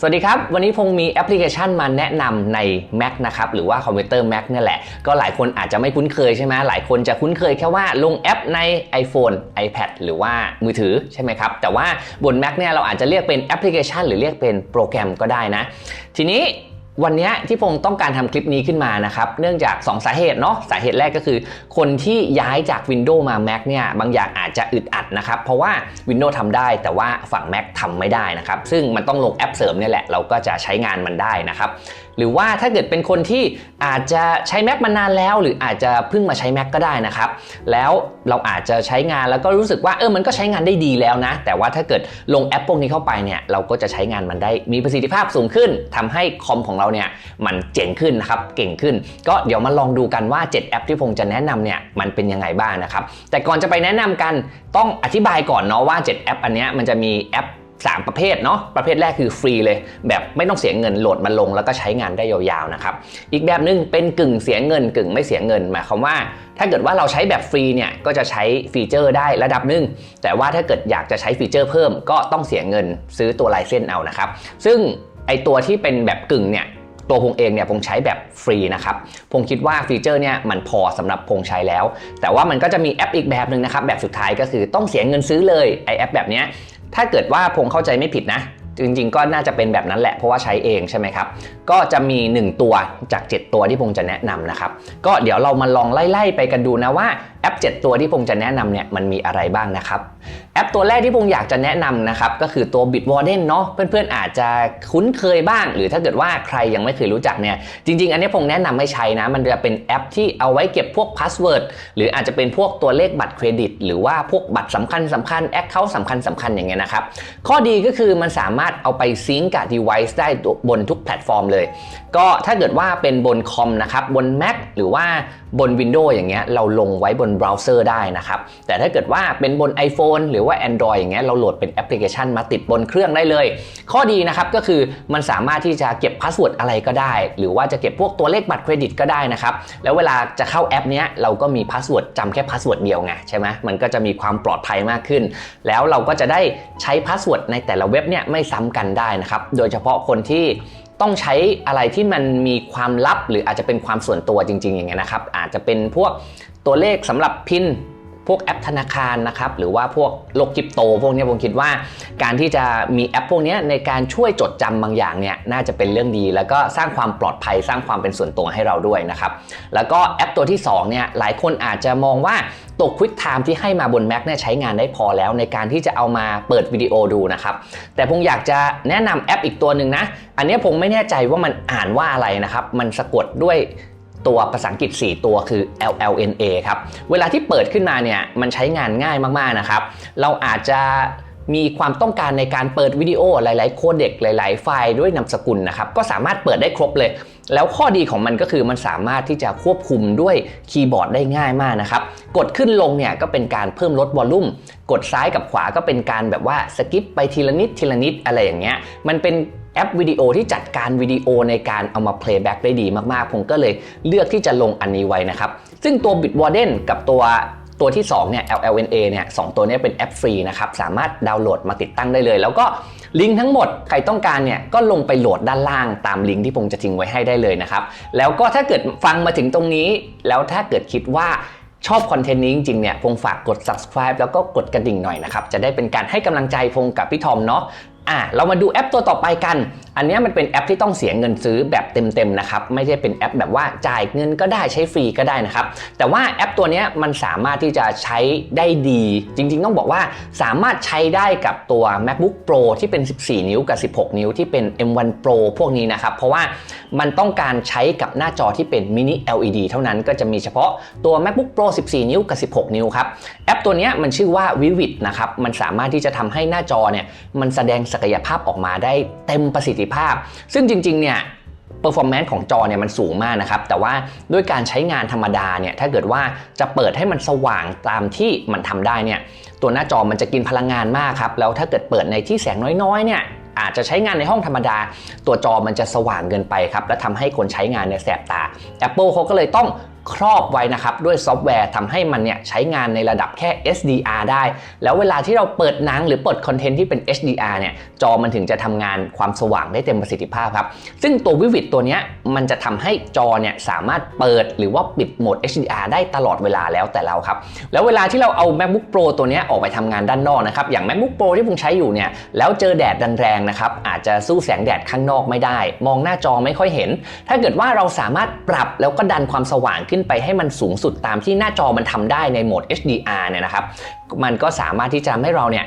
สวัสดีครับ วันนี้พงมีแอปพลิเคชันมาแนะนำใน Mac นะครับหรือว่าคอมพิวเตอร์ Mac เนี่ยแหละ ก็หลายคนอาจจะไม่คุ้นเคยใช่ไหมหลายคนจะคุ้นเคยแค่ว่าลงแอปใน iPhone iPad หรือว่ามือถือใช่ไหมครับ แต่ว่าบน Mac เนี่ยเราอาจจะเรียกเป็นแอปพลิเคชัน หรือเรียกเป็นโปรแกรมก็ได้นะ ทีนี้ วันนี้ที่พงต้องการทำคลิปนี้ขึ้นมานะครับ เนื่องจาก 2 สาเหตุเนาะสาเหตุแรกก็คือ คนที่ย้ายจาก Windows มา Mac เนี่ยบางอย่างอาจจะอึดอัดนะครับ เพราะว่า Windows ทำได้แต่ว่าฝั่ง Mac ทำไม่ได้นะครับ ซึ่งมันต้องลงแอปเสริมเนี่ยแหละเราก็จะใช้งานมันได้นะครับ หรือว่าถ้าเกิดเป็นคนที่อาจจะใช้ Mac มานานแล้ว หรืออาจจะเพิ่งมาใช้ Mac ก็ได้นะครับ แล้วเราอาจจะใช้งานแล้วก็รู้สึกว่าเออมันก็ใช้งานได้ดีแล้วนะ แต่ว่าถ้าเกิดลงแอปพวกนี้เข้าไปเนี่ยเราก็จะใช้งานมันได้มีประสิทธิภาพสูงขึ้นทำให้คอมของเราเนี่ยมันเจ๋งขึ้นนะครับเก่งขึ้น ก็เดี๋ยวมาลองดูกันว่า 7 แอปที่พงจะแนะนำเนี่ยมันเป็นยังไงบ้างนะครับแต่ก่อนจะไปแนะนำกันต้องอธิบายก่อนเนาะว่า 7 แอปอันเนี้ยมันจะมีแอป 3 ประเภทเนาะประเภทแรกคือฟรีเลย แบบไม่ต้องเสียเงินโหลดมาลงแล้วก็ใช้งานได้ยาวๆนะครับอีกแบบหนึงเป็นกึ่งเสียเงินกึ่งไม่เสียเงินหมายความว่า ถ้าเกิดว่าเราใช้แบบฟรีเนี่ยก็จะใช้ฟีเจอร์ได้ระดับหนึ่งแต่ว่าถ้าเกิดอยากจะใช้ฟีเจอร์เพิ่มก็ต้องเสียเงินซื้อตัวลายเส้นเอานะครับซึ่งไอตัวที่เป็นแบบกึ่งเนี่ย ตัวพงเองเนี่ยพงใช้แบบฟรีนะครับพงคิดว่าฟีเจอร์เนี่ยมันพอสำหรับพงใช้แล้ว แต่ว่ามันก็จะมีแอปอีกแบบหนึ่งนะครับ แบบสุดท้ายก็คือต้องเสียเงินซื้อเลยไอแอปแบบเนี้ยถ้าเกิดว่าพงเข้าใจไม่ผิดนะจริงๆ ก็น่าจะเป็นแบบนั้นแหละเพราะว่าใช้เองใช่ไหมครับ ก็จะมี 1 ตัวจาก 7 ตัวที่พงจะแนะนำนะครับ ก็เดี๋ยวเรามาลองไล่ๆไปกันดูนะว่าแอป 7 ตัวที่พงจะแนะนำเนี่ยมันมีอะไรบ้างนะครับแอปตัวแรกที่พงอยากจะแนะนำนะครับก็คือตัว Bitwarden เนาะเพื่อนๆอาจจะคุ้นเคยบ้าง หรือถ้าเกิดว่าใครยังไม่เคยรู้จักเนี่ยจริง ๆ อันนี้พงแนะนำไม่ใช้นะ มันจะเป็นแอปที่เอาไว้เก็บพวกพาสเวิร์ดหรืออาจจะเป็นพวกตัวเลขบัตรเครดิต หรือว่าพวกบัตรสำคัญสำคัญแอคเคาท์สำคัญสำคัญอย่างเงี้ยนะครับข้อดีก็คือมันสามารถเอาไปซิงก์กับ device ได้บนทุกแพลตฟอร์มเลย ก็ถ้าเกิดว่าเป็นบนคอมนะครับบน Mac หรือว่าบน Windows อย่างเงี้ยเราลงไว้บนเบราว์เซอร์ได้นะครับแต่ถ้าเกิดว่าเป็นบน iPhone หรือว่า Android อย่างเงี้ยเราโหลดเป็นแอปพลิเคชันมาติดบนเครื่องได้เลย ข้อดีนะครับก็คือมันสามารถที่จะเก็บพาสเวิร์ดอะไรก็ได้ หรือว่าจะเก็บพวกตัวเลขบัตรเครดิตก็ได้นะครับ แล้วเวลาจะเข้าแอปเนี้ยเราก็มีพาสเวิร์ดจำแค่พาสเวิร์ดเดียวไงใช่ไหมมันก็จะมีความปลอดภัยมากขึ้น แล้วเราก็จะได้ใช้พาสเวิร์ดในแต่ละเว็บเนี่ยไม่ซ้ำกันได้นะครับ โดยเฉพาะคนที่ต้องใช้อะไรที่มันมีความลับ หรืออาจจะเป็นความส่วนตัวจริง ๆ อย่างเงี้ยนะครับ อาจจะเป็นพวกตัวเลขสำหรับพิน พวกแอปธนาคารนะครับหรือว่าพวกโลกคริปโต พวกนี้ผมคิดว่าการที่จะมีแอปพวกนี้ในการช่วยจดจำบางอย่างเนี่ยน่าจะเป็นเรื่องดี แล้วก็สร้างความปลอดภัยสร้างความเป็นส่วนตัวให้เราด้วยนะครับแล้วก็แอปตัวที่2เนี่ยหลายคนอาจจะมองว่าตัว Quick Time ที่ให้มาบน Mac เนี่ยใช้งานได้พอแล้วในการที่จะเอามาเปิดวิดีโอดูนะครับ แต่ผมอยากจะแนะนำแอปอีกตัวหนึ่งนะ อันนี้ผมไม่แน่ใจว่ามันอ่านว่าอะไรนะครับ มันสะกดด้วย ตัวภาษาอังกฤษ 4 ตัวคือ LLNA ครับ เวลาที่เปิดขึ้นมาเนี่ยมันใช้งานง่ายมากๆนะครับ เราอาจจะมีความต้องการในการเปิดวิดีโอหลาย ๆ โคเด็กหลาย ๆ ไฟล์ด้วยนามสกุลนะครับ ก็สามารถเปิดได้ครบเลย แล้วข้อดีของมันก็คือมันสามารถที่จะควบคุมด้วยคีย์บอร์ดได้ง่ายมากนะครับ กดขึ้นลงเนี่ยก็เป็นการเพิ่มลดวอลลุ่ม กดซ้ายกับขวาก็เป็นการแบบว่าสกิปไปทีละนิดทีละนิดอะไรอย่างเงี้ย มันเป็น แอปวิดีโอที่จัดการวิดีโอในการเอามา playback ได้ดีมากๆ ผมก็เลยเลือกที่จะลงอันนี้ไว้นะครับ ซึ่งตัว Bitwarden กับตัวตัวที่2เนี่ย LLNA เนี่ยสตัวนี้เป็นแอปฟรีนะครับ สามารถดาวน์โหลดมาติดตั้งได้เลย แล้วก็ลิงก์ทั้งหมด ใครต้องการเนี่ยก็ลงไปโหลดด้านล่างตามลิงก์ที่ผมจะทิ้งไว้ให้ได้เลยนะครับ แล้วก็ถ้าเกิดฟังมาถึงตรงนี้ แล้วถ้าเกิดคิดว่าชอบคอนเทนต์นี้จริงๆเนี่ยพงฝากกด subscribe แล้วก็กดกระดิ่งหน่อยนะครับ จะได้เป็นการให้กำลังใจพงกับพี่ทอมเนาะ อะเรามาดูแอปตัวต่อไปกัน อันนี้มันเป็นแอปที่ต้องเสียเงินซื้อแบบเต็มๆนะครับ ไม่ใช่เป็นแอปแบบว่าจ่ายเงินก็ได้ใช้ฟรีก็ได้นะครับ แต่ว่าแอปตัวนี้มันสามารถที่จะใช้ได้ดี จริงๆ ต้องบอกว่าสามารถใช้ได้กับตัว macbook pro ที่เป็น 14 นิ้วกับ 16 นิ้วที่เป็น m1 pro พวกนี้นะครับ เพราะว่ามันต้องการใช้กับหน้าจอที่เป็น mini LED เท่านั้นก็จะมีเฉพาะตัว macbook pro 14 นิ้วกับ 16 นิ้วครับ แอปตัวนี้มันชื่อว่า vivid นะครับ มันสามารถที่จะทำให้หน้าจอเนี่ยมันแสดงศักยภาพออกมาได้เต็มประสิทธิภาพ ซึ่งจริง ๆ เนี่ย performance ของจอเนี่ยมันสูงมากนะครับ แต่ว่าด้วยการใช้งานธรรมดาเนี่ยถ้าเกิดว่าจะเปิดให้มันสว่างตามที่มันทำได้เนี่ยตัวหน้าจอมันจะกินพลังงานมากครับ แล้วถ้าเกิดเปิดในที่แสงน้อยๆเนี่ยอาจจะใช้งานในห้องธรรมดา ตัวจอมันจะสว่างเกินไปครับ และทำให้คนใช้งานเนี่ยแสบตา Apple เขาก็เลยต้อง ครอบไว้นะครับด้วยซอฟต์แวร์ทำให้มันเนี่ยใช้งานในระดับแค่ SDR ได้ แล้วเวลาที่เราเปิดหนังหรือเปิดคอนเทนต์ที่เป็น HDR เนี่ยจอมันถึงจะทำงานความสว่างได้เต็มประสิทธิภาพครับ ซึ่งตัววิวิดตัวเนี้ยมันจะทำให้จอเนี่ยสามารถเปิดหรือว่าปิดโหมด HDR ได้ตลอดเวลาแล้วแต่เราครับ แล้วเวลาที่เราเอา MacBook Pro ตัวเนี้ยออกไปทำงานด้านนอกนะครับอย่าง MacBook Pro ที่ผมใช้อยู่เนี่ยแล้วเจอแดดแรงๆนะครับอาจจะสู้แสงแดดข้างนอกไม่ได้ มองหน้าจอไม่ค่อยเห็น ถ้าเกิดว่าเราสามารถปรับแล้วก็ดันความสว่างขึ้นไปให้มันสูงสุดตามที่หน้าจอมันทำได้ในโหมด HDR เนี่ยนะครับ มันก็สามารถที่จะทำให้เราเนี่ย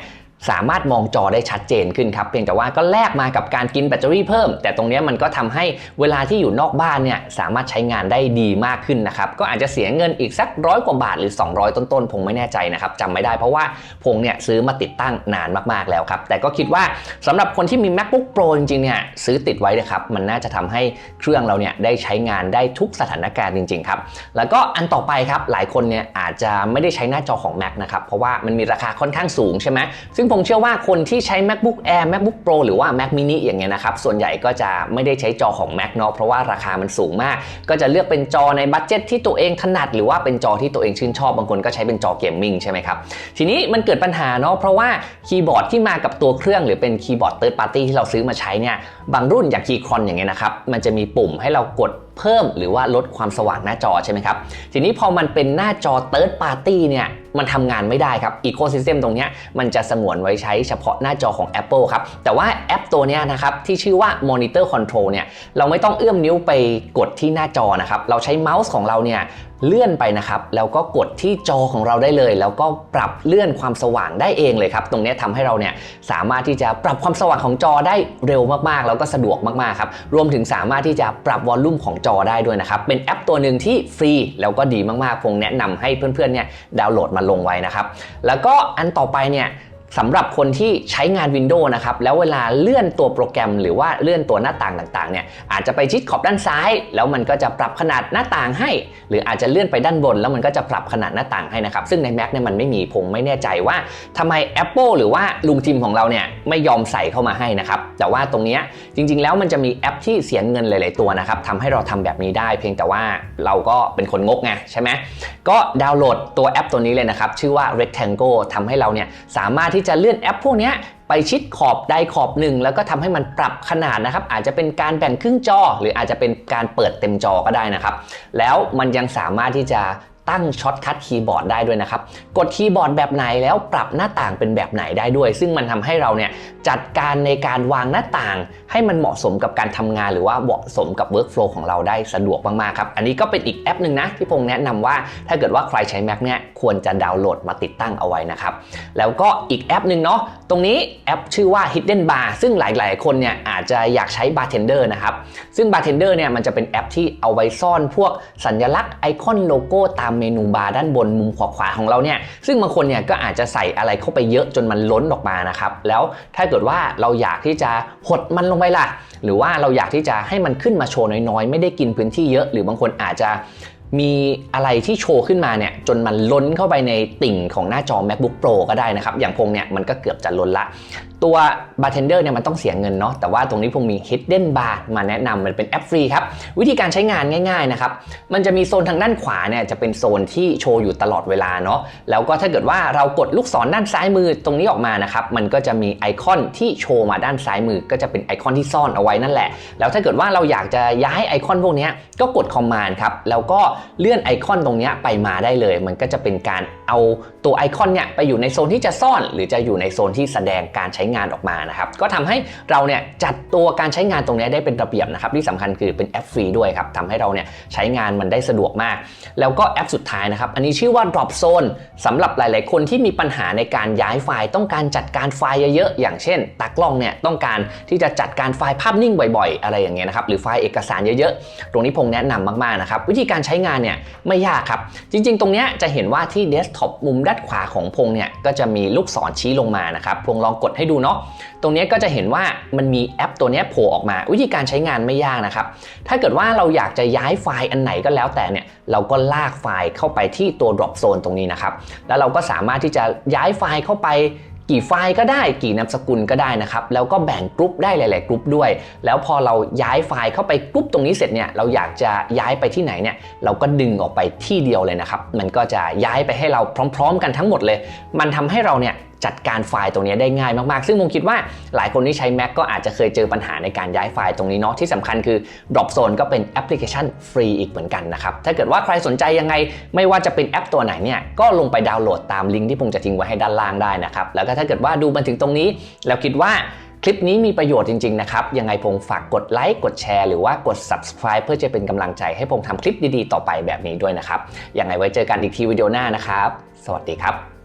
สามารถมองจอได้ชัดเจนขึ้นครับ เพียงแต่ว่าก็แลกมากับการกินแบตเตอรี่เพิ่ม แต่ตรงนี้มันก็ทำให้เวลาที่อยู่นอกบ้านเนี่ยสามารถใช้งานได้ดีมากขึ้นนะครับ ก็อาจจะเสียเงินอีกสักร้อยกว่าบาทหรือ 200 ต้นๆ ผมไม่แน่ใจนะครับจำไม่ได้เพราะว่าพงเนี่ยซื้อมาติดตั้งนานมากๆแล้วครับ แต่ก็คิดว่าสำหรับคนที่มี macbook pro จริงๆเนี่ยซื้อติดไว้นะครับมันน่าจะทำให้เครื่องเราเนี่ยได้ใช้งานได้ทุกสถานการณ์จริงๆครับแล้วก็อันต่อไปครับหลายคนเนี่ยอาจจะไม่ได้ใช้หน้าจอของ Mac นะครับเพราะว่ามันมีราคาค่อนข้างสูงใช่ไหมซึ่งผมเชื่อว่าคนที่ใช้ MacBook Air MacBook Pro หรือว่า Mac mini อย่างเงี้ยนะครับ ส่วนใหญ่ก็จะไม่ได้ใช้จอของ Mac เนาะเพราะว่าราคามันสูงมาก ก็จะเลือกเป็นจอในบัตเจ็ตที่ตัวเองถนัด หรือว่าเป็นจอที่ตัวเองชื่นชอบ บางคนก็ใช้เป็นจอเกมมิ่งใช่ไหมครับ ทีนี้มันเกิดปัญหาเนาะเพราะว่าคีย์บอร์ดที่มากับตัวเครื่องหรือเป็นคีย์บอร์ด third party ที่เราซื้อมาใช้เนี่ยบางรุ่นอย่างคีย์คอนอย่างเงี้ยนะครับมันจะมีปุ่มให้เรากดเพิ่มหรือว่าลดความสว่างหน้าจอใช่ไหมครับทีนี้พอมันเป็นหน้าจอ third party เนี่ย มันทำงานไม่ได้ครับอีโคซิสเต็มตรงนี้มันจะสงวนไว้ใช้เฉพาะหน้าจอของ Apple ครับ แต่ว่าแอปตัวนี้นะครับที่ชื่อว่า Monitor Control เนี่ยเราไม่ต้องเอื้อมนิ้วไปกดที่หน้าจอนะครับ เราใช้เมาส์ของเราเนี่ย เลื่อนไปนะครับแล้วก็กดที่จอของเราได้เลย แล้วก็ปรับเลื่อนความสว่างได้เองเลยครับ ตรงนี้ยทำให้เราเนี่ยสามารถที่จะปรับความสว่างของจอได้เร็วมากๆ แล้วก็สะดวกมากๆครับรวมถึงสามารถที่จะปรับวอลลุ่มของจอได้ด้วยนะครับเป็นแอปตัวหนึ่งที่ฟรีแล้วก็ดีมากๆคงแนะนำให้เพื่อนๆเนี่ยดาวน์โหลดมาลงไว้นะครับแล้วก็อันต่อไปเนี่ย สำหรับคนที่ใช้งาน Windows นะครับแล้วเวลาเลื่อนตัวโปรแกรม หรือว่าเลื่อนตัวหน้าต่างต่างๆเนี่ยอาจจะไปชิดขอบด้านซ้าย แล้วมันก็จะปรับขนาดหน้าต่างให้ หรืออาจจะเลื่อนไปด้านบน แล้วมันก็จะปรับขนาดหน้าต่างให้นะครับซึ่งใน Mac เนี่ยมันไม่มีผมไม่แน่ใจว่าทำไม Apple หรือว่าลุงจิมของเราเนี่ยไม่ยอมใส่เข้ามาให้นะครับแต่ว่าตรงนี้จริง ๆ แล้วมันจะมีแอปที่เสียเงินหลาย ๆ ตัวนะครับทำให้เราทำแบบนี้ได้ เพียงแต่ว่าเราก็เป็นคนงกไงใช่ไหมก็ดาวน์โหลดตัวแอปตัวนี้เลยนะครับชื่อว่า Rectangle ทำให้เราเนี่ยสามารถที่จะเลื่อนแอปพวกนี้ไปชิดขอบใดขอบหนึ่ง แล้วก็ทำให้มันปรับขนาดนะครับ อาจจะเป็นการแบ่งครึ่งจอ หรืออาจจะเป็นการเปิดเต็มจอก็ได้นะครับ แล้วมันยังสามารถที่จะ ตั้งช็อตคัทคีย์บอร์ดได้ด้วยนะครับ กดคีย์บอร์ดแบบไหนแล้วปรับหน้าต่างเป็นแบบไหนได้ด้วย ซึ่งมันทำให้เราเนี่ยจัดการในการวางหน้าต่าง ให้มันเหมาะสมกับการทำงาน หรือว่าเหมาะสมกับ Workflow ของเราได้สะดวกมากๆครับ อันนี้ก็เป็นอีกแอปหนึ่งนะที่พงแนะนำว่าถ้าเกิดว่าใครใช้ Mac เนี่ยควรจะดาวน์โหลดมาติดตั้งเอาไว้นะครับแล้วก็อีกแอปหนึ่งเนาะตรงนี้แอปชื่อว่า Hidden Bar ซึ่งหลายๆ คนเนี่ยอาจจะอยากใช้ Bartender นะครับซึ่ง Bartender เนี่ยมันจะเป็นแอปที่เอาไว้ซ่อนพวกสัญลักษณ์ไอคอนโลโก้ตามเมนูบาร์ด้านบนมุมขวาขวาของเราเนี่ยซึ่งบางคนเนี่ยก็อาจจะใส่อะไรเข้าไปเยอะจนมันล้นออกมานะครับแล้วถ้าเกิดว่าเราอยากที่จะหดมันลงไปล่ะ หรือว่าเราอยากที่จะให้มันขึ้นมาโชว์น้อยๆ ไม่ได้กินพื้นที่เยอะ หรือบางคนอาจจะ มีอะไรที่โชว์ขึ้นมาเนี่ยจนมันล้นเข้าไปในติ่งของหน้าจอ macbook pro ก็ได้นะครับ อย่างพงเนี่ยมันก็เกือบจะล้นละ ตัว bartender เนี่ยมันต้องเสียเงินเนาะแต่ว่าตรงนี้พงมี hidden bar มาแนะนำมันเป็นแอปฟรีครับ วิธีการใช้งานง่ายๆนะครับ มันจะมีโซนทางด้านขวาเนี่ยจะเป็นโซนที่โชว์อยู่ตลอดเวลาเนาะแล้วก็ถ้าเกิดว่าเรากดลูกศรด้านซ้ายมือตรงนี้ออกมานะครับมันก็จะมีไอคอนที่โชว์มาด้านซ้ายมือ ก็จะเป็นไอคอนที่ซ่อนเอาไว้นั่นแหละ แล้วถ้าเกิดว่าเราอยากจะย้ายไอคอนพวกนี้ก็กด command ครับแล้วก็เลื่อนไอคอนตรงนี้ไปมาได้เลย มันก็จะเป็นการเอาตัวไอคอนเนี่ยไปอยู่ในโซนที่จะซ่อน หรือจะอยู่ในโซนที่แสดงการใช้งานออกมานะครับก็ทำให้เราเนี่ยจัดตัวการใช้งานตรงนี้ได้เป็นระเบียบนะครับที่สำคัญคือเป็นแอปฟรีด้วยครับทำให้เราเนี่ยใช้งานมันได้สะดวกมาก แล้วก็แอปสุดท้ายนะครับอันนี้ชื่อว่า Drop Zone สำหรับหลาย ๆ คนที่มีปัญหาในการย้ายไฟล์ ต้องการจัดการไฟล์เยอะ ๆ อย่างเช่นตากล้องเนี่ยต้องการที่จะจัดการไฟล์ภาพนิ่งบ่อย ๆ อะไรอย่างเงี้ยนะครับหรือไฟล์เอกสารเยอะ ๆ ตรงนี้พงแนะนำมาก ๆ นะครับวิธีการใช้งานเนี่ยไม่ยากครับ จริง ๆ ตรงนี้จะเห็นว่าที่เดสก์ท็อปมุมด้านขวาของพงเนี่ยก็จะมีลูกศรชี้ลงมานะครับพงลองกดให้ดูเนาะตรงนี้ก็จะเห็นว่ามันมีแอปตัวนี้โผล่ออกมา วิธีการใช้งานไม่ยากนะครับ ถ้าเกิดว่าเราอยากจะย้ายไฟล์อันไหนก็แล้วแต่เนี่ยเราก็ลากไฟล์เข้าไปที่ตัว drop zone ตรงนี้นะครับแล้วเราก็สามารถที่จะย้ายไฟล์เข้าไป กี่ไฟล์ก็ได้กี่นามสกุลก็ได้นะครับแล้วก็แบ่งกรุ๊ปได้หลาย ๆ กรุ๊ปด้วย แล้วพอเราย้ายไฟล์เข้าไปกรุ๊ปตรงนี้เสร็จเนี่ยเราอยากจะย้ายไปที่ไหนเนี่ยเราก็ดึงออกไปที่เดียวเลยนะครับมันก็จะย้ายไปให้เราพร้อม ๆ กันทั้งหมดเลย มันทำให้เราเนี่ย จัดการไฟล์ตรงนี้ได้ง่ายมากๆ ซึ่งผมคิดว่าหลายคนที่ใช้ Mac ก็อาจจะเคยเจอปัญหาในการย้ายไฟล์ตรงนี้เนาะที่สำคัญคือ Drop Zone ก็เป็นแอปพลิเคชันฟรีอีกเหมือนกันนะครับ ถ้าเกิดว่าใครสนใจยังไง ไม่ว่าจะเป็นแอปตัวไหนเนี่ยก็ลงไปดาวน์โหลดตามลิงก์ที่ผมจะทิ้งไว้ให้ด้านล่างได้นะครับแล้วก็ถ้าเกิดว่าดูมาถึงตรงนี้ แล้วคิดว่าคลิปนี้มีประโยชน์จริง ๆ นะครับ ยังไงผมฝากกดไลค์ กดแชร์ หรือว่ากด subscribe เพื่อจะเป็นกำลังใจให้ผมทำคลิปดี ๆ ต่อไปแบบนี้ด้วยนะครับ ยังไงไว้เจอกันอีกทีวิดีโอหน้านะครับ สวัสดีครับ